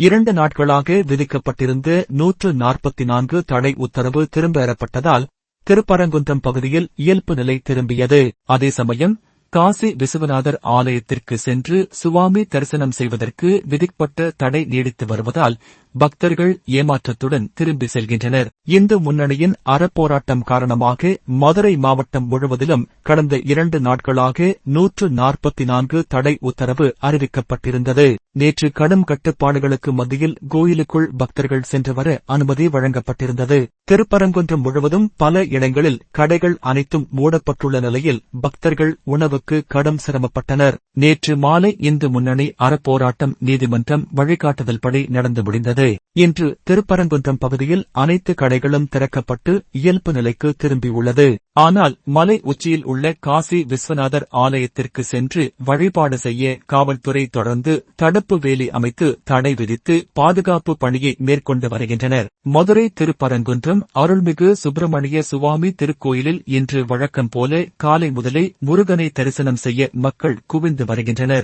இரண்டு நாட்களாக விதிக்கப்பட்டிருந்த நூற்று நாற்பத்தி நான்கு தடை உத்தரவு திரும்ப பெறப்பட்டதால் திருப்பரங்குன்றம் பகுதியில் இயல்பு நிலை திரும்பியது. அதே சமயம் காசி விசுவநாதர் ஆலயத்திற்கு சென்று சுவாமி தரிசனம் செய்வதற்கு விதிக்கப்பட்ட தடை நீடித்து வருவதால் பக்தர்கள் ஏமாற்றத்துடன் திரும்பி செல்கின்றனர். இந்து முன்னணியின் அறப்போராட்டம் காரணமாக மதுரை மாவட்டம் முழுவதிலும் கடந்த இரண்டு நாட்களாக நூற்று நாற்பத்தி நான்கு தடை உத்தரவு அறிவிக்கப்பட்டிருந்தது. நேற்று கடும் கட்டுப்பாடுகளுக்கு மத்தியில் கோயிலுக்குள் பக்தர்கள் சென்று வர அனுமதி வழங்கப்பட்டிருந்தது. திருப்பரங்குன்றம் முழுவதும் பல இடங்களில் கடைகள் அனைத்தும் மூடப்பட்டுள்ள நிலையில் பக்தர்கள் உணவுக்கு கடும் சிரமப்பட்டனர். நேற்று மாலை இந்து முன்னணி அறப்போராட்டம் நீதிமன்றம் வழிகாட்டுதல்படி நடந்து முடிந்தது. இன்று திருப்பரங்குன்றம் பகுதியில் அனைத்து கடைகளும் திறக்கப்பட்டு இயல்பு நிலைக்கு திரும்பியுள்ளது. ஆனால் மலை உச்சியில் உள்ள காசி விஸ்வநாதர் ஆலயத்திற்கு சென்று வழிபாடு செய்ய காவல்துறை தொடர்ந்து தடுப்பு வேலி அமைத்து தடை விதித்து பாதுகாப்பு பணியை மேற்கொண்டு வருகின்றனர். மதுரை திருப்பரங்குன்றம் அருள்மிகு சுப்பிரமணிய சுவாமி திருக்கோயிலில் இன்று வழக்கம் போல காலை முதலே முருகனை தரிசனம் செய்ய மக்கள் குவிந்து வருகின்றனர்.